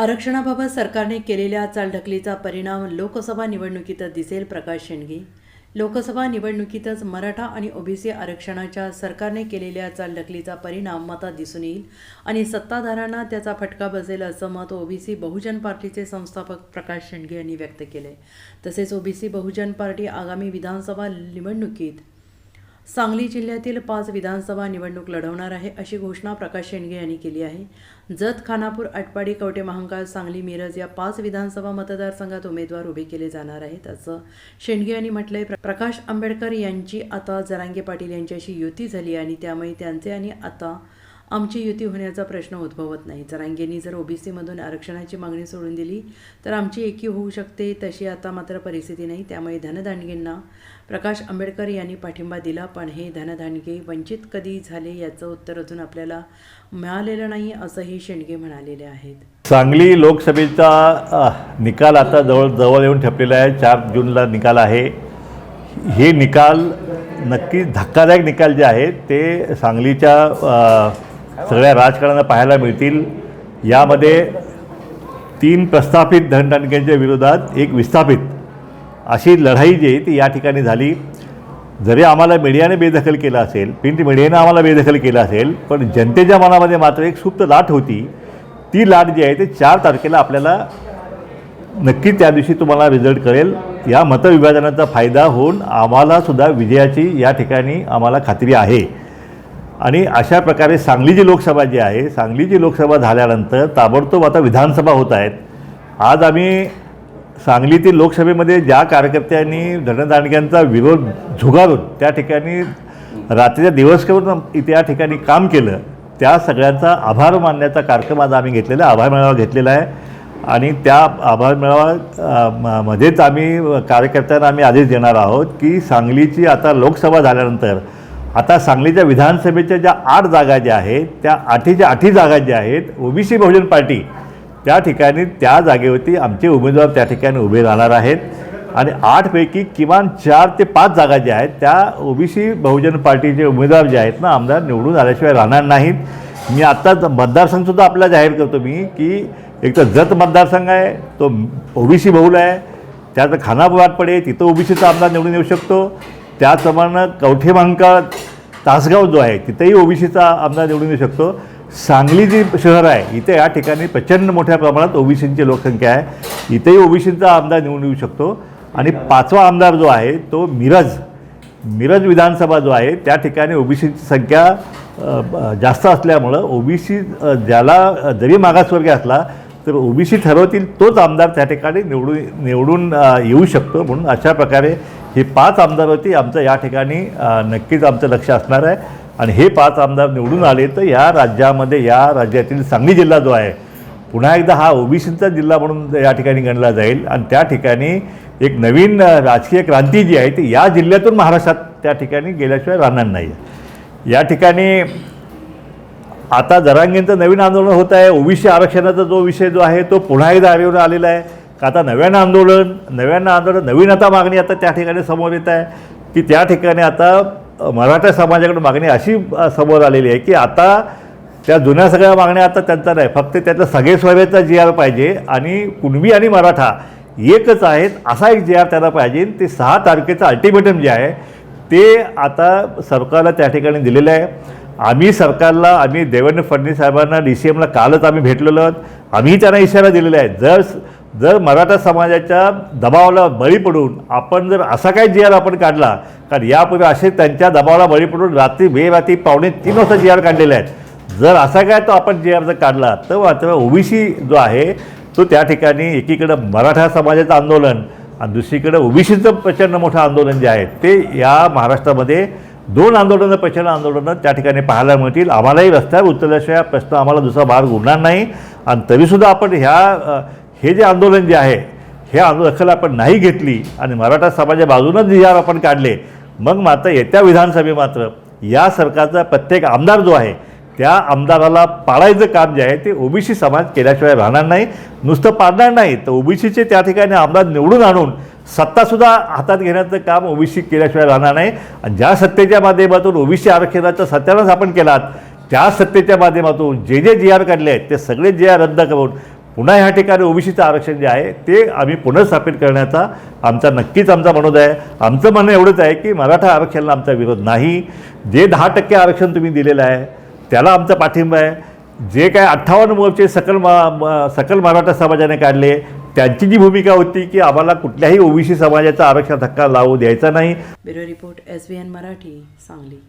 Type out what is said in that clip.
आरक्षणाबाबत सरकारने केलेल्या चालढकलीचा परिणाम लोकसभा निवडणुकीतच दिसेल प्रकाश शेंडगे. लोकसभा निवडणुकीतच मराठा आणि ओबीसी आरक्षणाच्या सरकारने केलेल्या चालढकलीचा परिणाम मतात दिसून येईल आणि सत्ताधाऱ्यांना त्याचा फटका बसेल असं मत ओबीसी बहुजन पार्टीचे संस्थापक प्रकाश शेंडगे यांनी व्यक्त केले तसेच ओबीसी बहुजन पार्टी आगामी विधानसभा निवडणुकीत सांगली जिल्ह्यातील पाच विधानसभा निवडणूक लढवणार आहे अशी घोषणा प्रकाश शेंडगे यांनी केली आहे. जत खानापूर आटपाडी कवटे महांकाळ सांगली मिरज या पाच विधानसभा मतदारसंघात उमेदवार उभे केले जाणार आहेत असं शेंडगे यांनी म्हटलंय. प्र- प्रकाश आंबेडकर यांची आता जरांगे पाटील यांच्याशी युती झाली आणि त्यामुळे त्यांचे आणि आता आमची युती होण्याचा प्रश्न उद्भवत नाही. जरांगेंनी जर ओबीसीमधून आरक्षणाची मागणी सोडून दिली तर आमची एकी होऊ शकते तशी आता मात्र परिस्थिती नाही. त्यामुळे धनदांडगेंना प्रकाश आंबेडकर यांनी पाठिंबा दिला पण हे धनदांडगे वंचित कधी झाले याचं उत्तर अजून आपल्याला मिळालेलं नाही असंही शेंडगे म्हणालेले आहेत. सांगली लोकसभेचा निकाल आता जवळ जवळ येऊन ठेपलेला आहे. चार जूनला निकाल आहे. हे निकाल नक्कीच धक्कादायक निकाल जे आहेत ते सांगलीच्या सगळ्या राजकारणाला पाहायला मिळतील. यामध्ये तीन प्रस्थापित धनटणक्यांच्या विरोधात एक विस्थापित अशी लढाई जी आहे ती या ठिकाणी झाली. जरी आम्हाला मीडियाने बेदखल केलं असेल प्रिंट मीडियाने आम्हाला बेदखल केलं असेल पण जनतेच्या मनामध्ये मात्र एक सुप्त लाट होती. ती लाट जी आहे ते चार तारखेला आपल्याला नक्की त्या दिवशी तुम्हाला रिझल्ट कळेल. या मतविभाजनाचा फायदा होऊन आम्हालासुद्धा विजयाची या ठिकाणी आम्हाला खात्री आहे. आणि अशा प्रकारे सांगली जी लोकसभा जी आहे सांगली जी लोकसभा झाल्यानंतर ताबडतोब आता विधानसभा होत आहेत. आज आम्ही सांगलीतील लोकसभेमध्ये ज्या कार्यकर्त्यांनी धरणदांडग्यांचा विरोध झुगारून त्या ठिकाणी रात्रीचा दिवस करून त्या ठिकाणी काम केलं त्या सगळ्यांचा आभार मानण्याचा कार्यक्रम आज आम्ही घेतलेला आहे आभार मेळावा घेतलेला आहे. आणि त्या आभार मेळावा म- मध्येच आम्ही कार्यकर्त्यांना आम्ही आदेश देणार आहोत की सांगलीची आता लोकसभा झाल्यानंतर आता सांगलीच्या विधानसभेच्या ज्या आठ जागा ज्या आहेत त्या आठीच्या आठी जागा ज्या आहेत ओबीसी बहुजन पार्टी त्या ठिकाणी त्या जागेवरती आमचे उमेदवार त्या ठिकाणी उभे राहणार आहेत. आणि आठपैकी किमान चार ते पाच जागा ज्या आहेत त्या ओबीसी बहुजन पार्टीचे उमेदवार जे आहेत ना आमदार निवडून आल्याशिवाय राहणार नाहीत. मी आत्ताच मतदारसंघसुद्धा आपला जाहीर करतो मी की एक तर जत मतदारसंघ आहे तो ओबीसी बहुल आहे त्यात खानापुरात पडे आहे तिथं ओबीसीचा आमदार निवडून येऊ शकतो. त्याचप्रमाणे कवठे महांकाळ तासगाव जो आहे तिथेही ओबीसीचा आमदार निवडून येऊ शकतो. सांगली जी शहर आहे इथे या ठिकाणी प्रचंड मोठ्या प्रमाणात ओबीसींची लोकसंख्या आहे. इथेही ओबीसींचा आमदार निवडून येऊ शकतो. आणि पाचवा आमदार जो आहे तो मिरज मिरज विधानसभा जो आहे त्या ठिकाणी ओबीसीची संख्या जास्त असल्यामुळं ओबीसी ज्याला जरी मागासवर्गीय असला तर ओबीसी ठरवतील तोच आमदार त्या ठिकाणी निवडून निवडून येऊ शकतो. म्हणून अशा प्रकारे हे पाच आमदारवरती आमचं या ठिकाणी नक्कीच आमचं लक्ष असणार आहे. आणि हे पाच आमदार निवडून आले तर या राज्यामध्ये या राज्यातील सांगली जिल्हा जो आहे पुन्हा एकदा हा ओबीसीचा जिल्हा म्हणून या ठिकाणी गणला जाईल. आणि त्या ठिकाणी एक नवीन राजकीय क्रांती जी आहे ती या जिल्ह्यातून महाराष्ट्रात त्या ठिकाणी गेल्याशिवाय राहणार नाही या ठिकाणी आता जरांगींचं नवीन आंदोलन होत आहे. ओबीसी आरक्षणाचा जो विषय जो आहे तो पुन्हा एकदा आरेवर आलेला आहे. का आता नव्यानं आंदोलन नव्यानं आंदोलन नवीन आता मागणी आता त्या ठिकाणी समोर येत आहे. की त्या ठिकाणी आता मराठा समाजाकडून मागणी अशी समोर आलेली आहे की आता त्या जुन्या सगळ्या मागण्या आता त्यांचा नाही फक्त त्यातलं सगळे स्वरेचा जी आर पाहिजे आणि कुणबी आणि मराठा एकच आहेत असा एक जी आर त्याला पाहिजे ते सहा तारखेचं अल्टिमेटम जे आहे ते आता सरकारला त्या ठिकाणी दिलेलं आहे. आम्ही सरकारला आम्ही देवेंद्र फडणवीस साहेबांना डी सी एमला कालच आम्ही भेटलेलो आहोत. आम्ही त्यांना इशारा दिलेला आहे. जर जर मराठा समाजाच्या दबावाला बळी पडून आपण जर असा काही जी आर आपण काढला कारण यापूर्वी असे त्यांच्या दबावाला बळी पडून रात्री बेरात्री पावणे तीन वाजता जी आर काढलेले आहेत. जर असा काय तो आपण जी आर जर काढला तर मात्र ओबीसी जो आहे तो त्या ठिकाणी एकीकडं मराठा समाजाचं आंदोलन आणि दुसरीकडं ओबीसीचं प्रचंड मोठं आंदोलन जे आहे ते या महाराष्ट्रामध्ये दोन आंदोलनं प्रचंड आंदोलनं त्या ठिकाणी पाहायला मिळतील. आम्हालाही रस्त्यावर उतरल्याशिवाय प्रश्न आम्हाला दुसरा भाग उरणार नाही. आणि तरीसुद्धा आपण ह्या हे जे आंदोलन जे आहे हे आंदोलन दखल आपण नाही घेतली आणि मराठा समाजा बाजूनच जी आर आपण काढले मग मात्र येत्या विधानसभे मात्र या सरकारचा प्रत्येक आमदार जो आहे त्या आमदाराला पाडायचं काम जे आहे ते ओबीसी समाज केल्याशिवाय राहणार नाही नुसतं पाडणार नाही. तर ओबीसीचे त्या ठिकाणी आमदार निवडून आणून सत्तासुद्धा हातात घेण्याचं काम ओबीसी केल्याशिवाय राहणार नाही. आणि ज्या सत्तेच्या माध्यमातून ओबीसी आरक्षणाचा सत्यानाश आपण केलात त्या सत्तेच्या माध्यमातून जे जे जी आर काढले आहेत ते सगळे जी आर रद्द करून पुन्हा ह्या ठिकाणी ओबीसीचं आरक्षण जे आहे ते आम्ही पुनर्स्थापित करण्याचा आमचा नक्कीच आमचा मनोदय आहे. आमचं म्हणणं एवढंच आहे की मराठा आरक्षणाला आमचा विरोध नाही. जे दहा टक्के आरक्षण तुम्ही दिलेलं आहे त्याला आमचा पाठिंबा आहे. जे काय अठ्ठावन्न मोर्चे सकल मा सकल मराठा समाजाने काढले त्यांची जी भूमिका होती की आम्हाला कुठल्याही ओबीसी समाजाचा आरक्षण धक्का लावू द्यायचा नाही. Bureau report S B N Marathi Sangli.